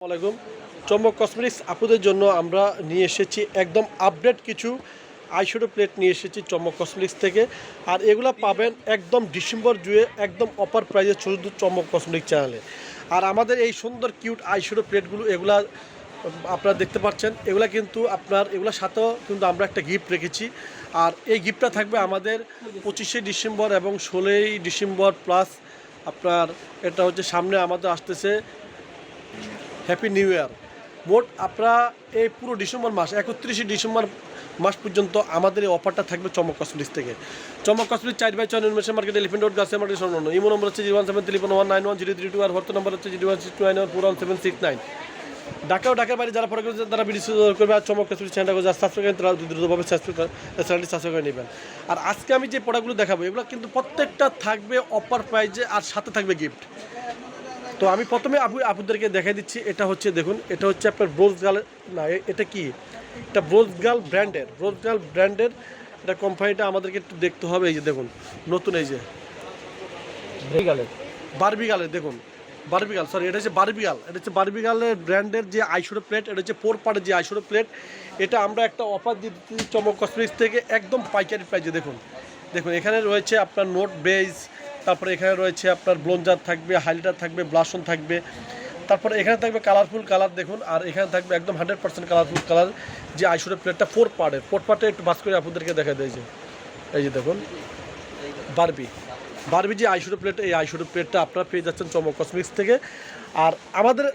আসসালামাইকুম চম্বক কসমেটিক্স আপুদের জন্য আমরা নিয়ে এসেছি একদম আপডেট কিছু আইশ্যাডো প্লেট নিয়ে এসেছি চম্বক কসমেটিক্স থেকে। আর এগুলো পাবেন একদম ডিসেম্বর জুয়ে, একদম অফার প্রাইজে শুধু চম্বক কসমেটিক্স চ্যানেলে আর আমাদের এই সুন্দর কিউট আইশ্যাডো প্লেটগুলো এগুলা আপনারা দেখতে পাচ্ছেন। এগুলা কিন্তু আপনার এগুলোর সাথেও কিন্তু আমরা একটা গিফট রেখেছি। আর এই গিফটটা থাকবে আমাদের পঁচিশে ডিসেম্বর এবং ষোলোই ডিসেম্বর প্লাস আপনার, এটা হচ্ছে সামনে আমাদের আসতেছে হ্যাপি নিউ ইয়ার মোট আপনারা এই পুরো ডিসেম্বর মাস, একত্রিশে ডিসেম্বর মাস পর্যন্ত আমাদের এই অফারটা থাকবে চমক কসমেটিক্স থেকে। চমক কসমেটিক্স চার বাই ছয় নির্মেশন মার্কেট এলিফেন্ট রোড গাছে মার্কেট সর্বন্ন ইমো নম্বর হচ্ছে zero one seven three one nine one zero three two আর ভর্ত নম্বর হচ্ছে zero one six two nine one four one seven six nine Dhaka ও ঢাকার বাইরে যারা ফলো করেছে তারা ভিডিও করবে আর চমক কসমেটিক্স চ্যানেলটা যারা সাবস্ক্রাইব করেন তারা দ্রুতভাবে চ্যানেলটি সাবস্ক্রাইব করে নেবেন। আর আজকে আমি যে প্রোডাক্টগুলো দেখাবো, এগুলো কিন্তু প্রত্যেকটা থাকবে অফার প্রাইজে আর সাথে থাকবে গিফট তো আমি প্রথমে আপু আপুদেরকে দেখাই দিচ্ছি এটা হচ্ছে দেখুন এটা হচ্ছে আপনার ব্রোজ গাল না এটা কি? এটা ব্রোজ গাল ব্র্যান্ডের ব্রোজ গাল ব্র্যান্ডের এটা কোম্পানিটা আমাদেরকে একটু দেখতে হবে এই যে দেখুন নতুন এই যে। বারবিগালের দেখুন বারবিগাল সরি এটা হচ্ছে বারবিগাল এটা হচ্ছে বারবিগালের ব্র্যান্ডের যে আইশোরো প্লেট এটা হচ্ছে পোর পার্টের যে আইশোরো প্লেট এটা আমরা একটা অফার দিচ্ছি চমক কসমেটিক্স থেকে একদম পাইকারি প্রাইজে দেখুন দেখুন এখানে রয়েছে আপনার নোট বেজ তারপরে এখানে রয়েছে আপনার ব্লঞ্জার থাকবে, হাইলাইটার থাকবে ব্লাশন থাকবে। তারপরে এখানে থাকবে কালারফুল কালার দেখুন, আর এখানে থাকবে একদম হান্ড্রেড পার্সেন্ট কালারফুল কালার যে আইশোরো প্লেটটা ফোর পার্টের ফোর পার্টে একটু বাস করে আপনাদেরকে দেখা দেয় যে, এই যে দেখুন বারবি বারবি যে আইশুটো প্লেট এই আইশুটো প্লেটটা আপনারা পেয়ে যাচ্ছেন চমক কসমিক্স থেকে। আর আমাদের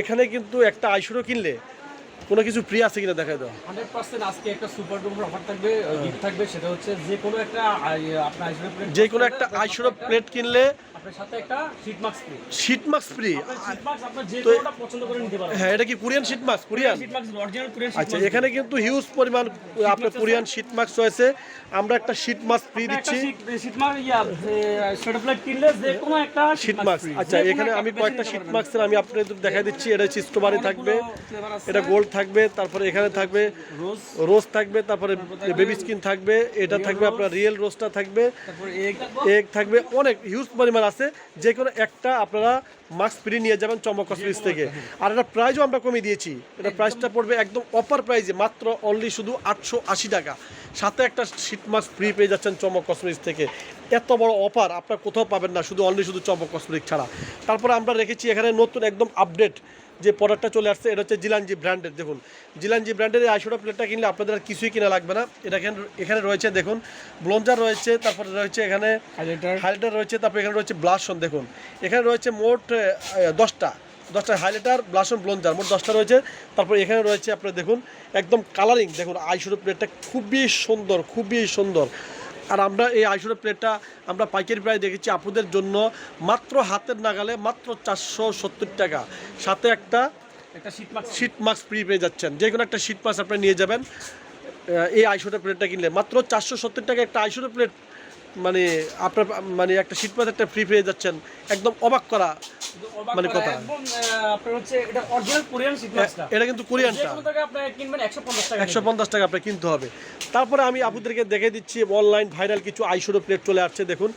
এখানে কিন্তু একটা আইশুটো কিনলে কোনো কিছু প্রিয় আছে কিনা দেখাই দাও। হান্ড্রেড পার্সেন্ট আজকে একটা সুপার ডুপার অফার থাকবে গিফট থাকবে সেটা হচ্ছে যে কোনো একটা আপনার আইসক্রিম প্লেট যে কোনো একটা আইশুটো প্লেট কিনলে আপনার সাথে একটা sheet mask free sheet mask free sheet mask আপনার যে তো- পছন্দ করে নিতে পারবেন হ্যাঁ এটা কি Korean sheet mask Korean sheet mask original Korean আচ্ছা এখানে কিন্তু হিউজ পরিমাণ আপনার কোরিয়ান শীট মাস্ক রয়েছে। আমরা একটা শীট মাস্ক ফ্রি দিচ্ছি। শীট মাস্ক ইয়া শর্ট প্লেট কিনলে যে কোনো একটা শীট মাস্ক আচ্ছা এখানে আমি কয়েকটা শীট মাস্কের আমি আপনাদের দেখাই দিচ্ছি। এটা হচ্ছে স্ট্রবেরি থাকবে। এটা গোল্ড থাকবে তারপরে এখানে থাকবে রোজ। থাকবে তারপরে বেবি স্কিন থাকবে এটা থাকবে আপনার রিয়েল রোজটা থাকবে এগ থাকবে অনেক হিউজ পরিমাণ আছে যে কোনো একটা আপনারা মাস্ক ফ্রি নিয়ে যাবেন চমক কসমেটিক্স থেকে। আর এটা প্রাইসও আমরা কমিয়ে দিয়েছি এটা প্রাইসটা পড়বে একদম অপার প্রাইসে মাত্র অনলি শুধু আটশো আশি টাকা। সাথে একটা শীত মাস্ক ফ্রি পেয়ে যাচ্ছেন চমক কসমেটিক্স থেকে। এত বড় অফার আপনার কোথাও পাবেন না শুধু অনলি শুধু চমক কসমেটিক ছাড়া। তারপরে আমরা রেখেছি এখানে নতুন একদম আপডেট যে প্রোডাক্টটা চলে আসছে এটা হচ্ছে জিলানজি ব্র্যান্ডের দেখুন। জিলানজি ব্র্যান্ডের এই আইশোটা প্লেটটা কিনলে আপনাদের আর কিছুই কিনা লাগবে না। এটা এখানে এখানে রয়েছে দেখুন ব্লঞ্জার রয়েছে তারপরে রয়েছে এখানে হাইলাইটার হাইলাইটার রয়েছে তারপরে এখানে রয়েছে ব্লাশন দেখুন। এখানে রয়েছে মোট দশটা দশটা হাইলাইটার ব্লাশন ব্লঞ্জার মোট দশটা রয়েছে। তারপর এখানে রয়েছে আপনার দেখুন একদম কালারিং দেখুন আইশুরো প্লেটটা খুবই সুন্দর খুবই সুন্দর। আর আমরা এই আইসুর প্লেটটা আমরা পাইকারি প্রায় দেখেছি আপুদের জন্য মাত্র হাতের নাগালে মাত্র চারশো সত্তর টাকা। সাথে একটা একটা শীট মাস্ক ফ্রি পেয়ে যাচ্ছেন। যে কোনো একটা শীট মাস্ক আপনি নিয়ে যাবেন এই আইশোটা প্লেটটা কিনলে। মাত্র চারশো সত্তর টাকা একটা আইশোটা প্লেট মানে আপনার মানে একটা শীট মাস্ক একটা ফ্রি পেয়ে যাচ্ছেন। একদম অবাক করা মানে কথা। আপনার হচ্ছে এটা অরিজিনাল কোরিয়ান এটা কিন্তু কোরিয়ানটা কিনবেন 150 টাকা একশো পঞ্চাশ টাকা আপনার কিনতে হবে। তারপরে আমি আপুদেরকে দেখে দিচ্ছি অনলাইন ভাইরাল কিছু আইশোডো প্লেট চলে আসছে দেখুন।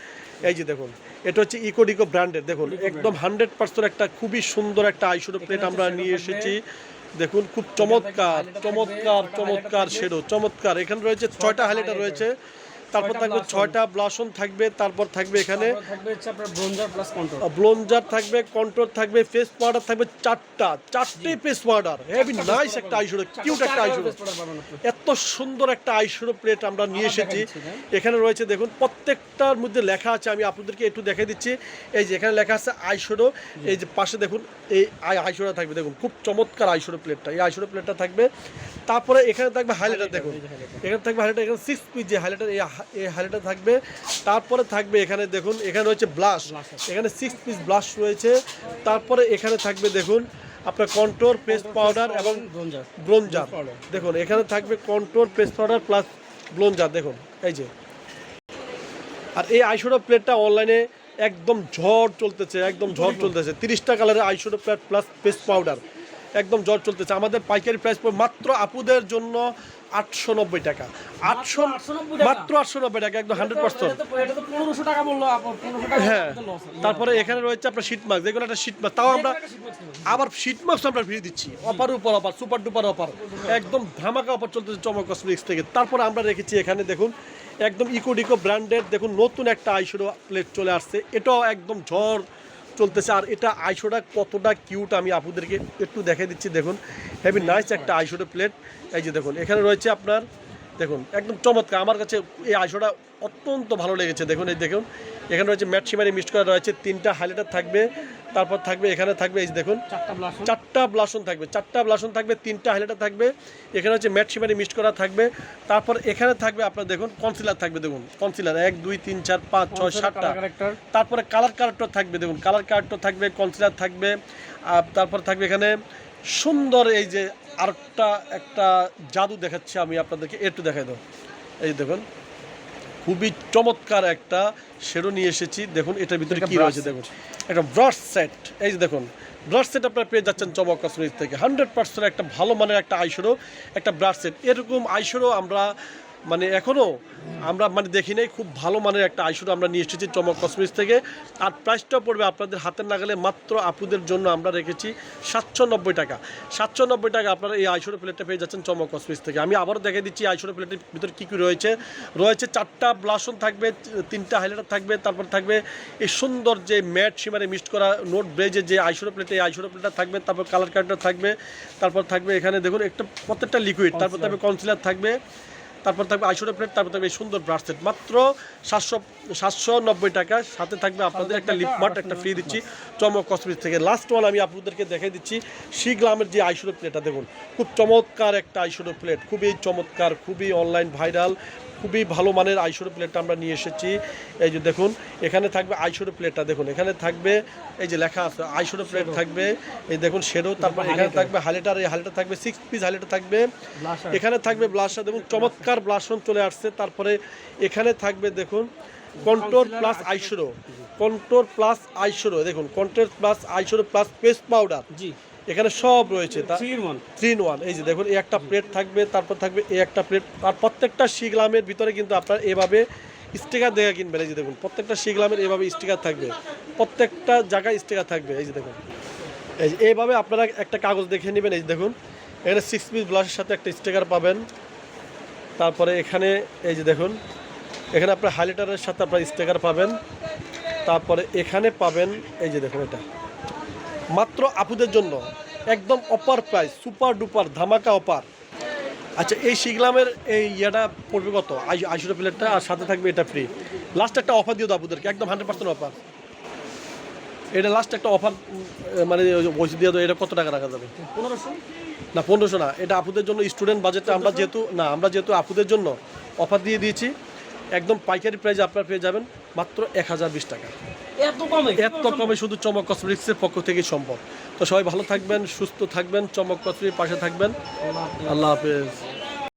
এই যে দেখুন এটা হচ্ছে ইকোডিকো ব্র্যান্ডের দেখুন। একদম হান্ড্রেড পার্সেন্ট একটা খুবই সুন্দর একটা আইশোডো প্লেট আমরা নিয়ে এসেছি। দেখুন খুব চমৎকার চমৎকার চমৎকার শেডো চমৎকার। এখানে রয়েছে ছয়টা হাইলাইটার রয়েছে। তারপর থাকবে ছয়টা ব্লাসন থাকবে তারপর থাকবে এখানে। তারপর থাকবে হচ্ছে আপনার ব্রোঞ্জার প্লাস কন্ট্রোল ব্লোঞ্জার থাকবে কন্ট্রোল থাকবে ফেস পাউডার থাকবে চারটা চারটে ফেস পাউডার হেভি নাইস একটা আইশোডো কিউট একটা আইশোডো এত সুন্দর একটা আইশোরো প্লেট আমরা নিয়ে এসেছি। এখানে রয়েছে দেখুন প্রত্যেকটার মধ্যে লেখা আছে আমি আপনাদেরকে একটু দেখে দিচ্ছি। এই যে এখানে লেখা আছে আইশোরো এই যে পাশে দেখুন এই আইশোরা থাকবে দেখুন খুব চমৎকার আইশোরো প্লেটটা এই আইশোরো প্লেটটা থাকবে। তারপরে এখানে থাকবে হাইলাইটার দেখুন। এখানে থাকবে হাইলাইটার এখানে সিক্স পিস যে হাইলাইটার এই এই হাইলাইটার থাকবে। তারপরে থাকবে এখানে দেখুন এখানে রয়েছে ব্লাশ। এখানে সিক্স পিস ব্লাশ রয়েছে। তারপরে এখানে থাকবে দেখুন আপনার কন্ট্রোর পেস্ট পাউডার এবং ব্রোঞ্জার দেখুন এখানে থাকবে control paste powder plus bronzer দেখুন এই যে। আর এই আইশোডো প্লেটটা অনলাইনে একদম ঝড় চলতেছে একদম ঝড় চলতেছে। তিরিশটা কালারের eyeshadow plate plus paste powder একদম জ্বর চলতেছে। আমাদের পাইকারি প্রাইস মাত্র আপুদের জন্য আটশো নব্বই টাকা। আটশো মাত্র আটশো নব্বই টাকা একদম হান্ড্রেড পার্সেন্ট এটা তো- এটা তো পনেরোশো টাকা বলল আপু, 1500 টাকা হ্যাঁ। তারপরে এখানে রয়েছে আপনার শীত মাছ যেগুলো একটা শীত মাছ তাও আমরা। আবার শীত মাছ আমরা ফিরিয়ে দিচ্ছি। অপার উপর অপার সুপার ডুপার অপার একদম ধামাকা অফার চলতেছে চমক কসমেটিক্স থেকে। তারপরে আমরা রেখেছি এখানে দেখুন একদম ইকো ডিকো ব্র্যান্ডের দেখুন নতুন একটা আইশোডো প্লেট চলে আসছে। এটাও একদম ঝড় চলতেছে। আর এটা আইশোটা কতটা কিউট আমি আপুদেরকে একটু দেখে দিচ্ছি। দেখুন, হেভি নাইস একটা আইসোটা প্লেট। এই যে দেখুন, এখানে রয়েছে আপনার দেখুন একদম চমৎকার। আমার কাছে এই আইশোটা অত্যন্ত ভালো লেগেছে। দেখুন এই দেখুন এখানে রয়েছে ম্যাট সিমারি মিক্সড করা রয়েছে। তিনটা হাইলাইটার থাকবে তারপর থাকবে এখানে থাকবে এই দেখুন চারটা ব্লাসন থাকবে চারটা ব্লাসন থাকবে তিনটা হাইলাইটার থাকবে। এখানে হচ্ছে ম্যাট সিমারি মিক্সড করা থাকবে। তারপর এখানে থাকবে আপনার দেখুন কনসিলার থাকবে দেখুন কনসিলার এক দুই তিন চার পাঁচ ছয় সাতটা। তারপরে কালার কারেক্টর থাকবে দেখুন কালার কারেক্টর থাকবে কনসিলার থাকবে তারপর থাকবে এখানে সুন্দর এই যে আরেকটা একটা জাদু দেখাচ্ছি আমি আপনাদেরকে একটু দেখাই দেবো এই দেখুন খুবই চমৎকার একটা সেরো নিয়ে এসেছি। দেখুন এটার ভিতরে কি রয়েছে দেখুন। একটা ব্রাশ সেট। এই যে দেখুন ব্রাশ সেট আপনারা পেয়ে যাচ্ছেন চমক কাশ্মীর থেকে। হান্ড্রেড পার্সেন্ট একটা ভালো মানের একটা আইশোরও একটা ব্রাশ সেট। এরকম আইশোরও আমরা মানে এখনও আমরা মানে দেখি নাই খুব ভালো মানের একটা আইশোরও আমরা নিয়ে এসেছি চমক কসমেটিক্স থেকে। আর প্রাইসটাও পড়বে আপনাদের হাতের নাগালে মাত্র আপুদের জন্য আমরা রেখেছি সাতশো নব্বই টাকা। সাতশো নব্বই টাকা আপনারা এই আইশোরো প্লেটটা পেয়ে যাচ্ছেন চমক কসমেটিক্স থেকে। আমি আবারও দেখে দিচ্ছি আইশোরো প্লেটের ভিতরে কী কী রয়েছে। রয়েছে চারটা ব্লাসন থাকবে তিনটা হাইলাইটার থাকবে তারপর থাকবে এই সুন্দর যে ম্যাট সীমারে মিক্সড করা নোট ব্রেজের যে আইশোরো প্লেটে এই আইশোরো প্লেটটা থাকবে তারপর কালার কার্ডটা থাকবে তারপর থাকবে এখানে দেখুন একটা প্রত্যেকটা লিকুইড তারপর থাকবে কনসিলার থাকবে। তারপর থাকবে আইশোরো প্লেট তারপর থাকবে এই সুন্দর সেট মাত্র সাতশো সাতশো নব্বই টাকা। সাথে থাকবে আপনাদের একটা লিপ মার্ট একটা ফ্রি দিচ্ছি। চমক কসমেটিক্স থেকে। লাস্ট ওয়ান আমি আপনাদেরকে দেখাই দিচ্ছি। শিগ্রামের যে আইশোরো প্লেটটা দেখুন খুব চমৎকার একটা আইশোরো প্লেট খুবই চমৎকার খুবই অনলাইন ভাইরাল খুবই ভালো মানের আইশোরো প্লেটটা আমরা নিয়ে এসেছি। এই যে দেখুন এখানে থাকবে আইশোরো প্লেটটা দেখুন এখানে থাকবে এই যে লেখা আছে আইশোরো প্লেট থাকবে এই দেখুন শেডো তারপর এখানে থাকবে হাইলাইটার এই হাইলাইটার থাকবে সিক্স পিস হাইলাইটার থাকবে। এখানে থাকবে ব্লাশার দেখুন চমৎকার ব্লাশন চলে আসছে। তারপরে এখানে থাকবে দেখুন control plus eyeshadow control plus eyeshadow দেখুন control plus eyeshadow plus paste powder. জি। এখানে সব রয়েছে থ্রি ইন ওয়ান এই যে দেখুন এই একটা প্লেট থাকবে তারপর থাকবে এই একটা প্লেট আর প্রত্যেকটা শিগলামের ভিতরে কিন্তু আপনার এভাবে স্টিকার দেখে কিনবেন এই যে দেখুন প্রত্যেকটা শিগলামের এভাবে স্টিকার থাকবে প্রত্যেকটা জায়গায় স্টিকার থাকবে এই যে দেখুন। এই যে এইভাবে আপনারা একটা কাগজ দেখে নেবেন এই যে দেখুন এখানে সিক্স পিস ব্লাসের সাথে একটা স্টিকার পাবেন তারপরে এখানে এই যে দেখুন এখানে আপনার হাইলাইটারের সাথে আপনার স্টিকার পাবেন। তারপরে এখানে পাবেন এই যে দেখুন এটা। মাত্র আপুদের জন্য একদম অপার প্রাইস সুপার ডুপার ধামাকা অপার। আচ্ছা এই শিগলামের এই ইয়েটা পড়বে কত? আই- আইশোটা প্লেটটা আর সাথে থাকবে এটা ফ্রি লাস্ট একটা অফার দিও তো আপুদেরকে একদম হান্ড্রেড পার্সেন্ট অফার এটা লাস্ট একটা অফার মানে বসে দিয়ে দাও এটা কত টাকা রাখা যাবে? পনেরোশো। না পনেরোশো না এটা আপুদের জন্য স্টুডেন্ট বাজেটটা আমরা যেহেতু না আমরা যেহেতু আপুদের জন্য অফার দিয়ে দিয়েছি একদম পাইকারি প্রাইসে আপনার পেয়ে যাবেন মাত্র এক হাজার বিশ টাকা। এত কমে এত কমে শুধু চমক কসমেটিক্সের পক্ষ থেকেই সম্ভব। তো সবাই ভালো থাকবেন সুস্থ থাকবেন চমক কসমেটিক্স পাশে থাকবেন। আল্লাহ হাফেজ।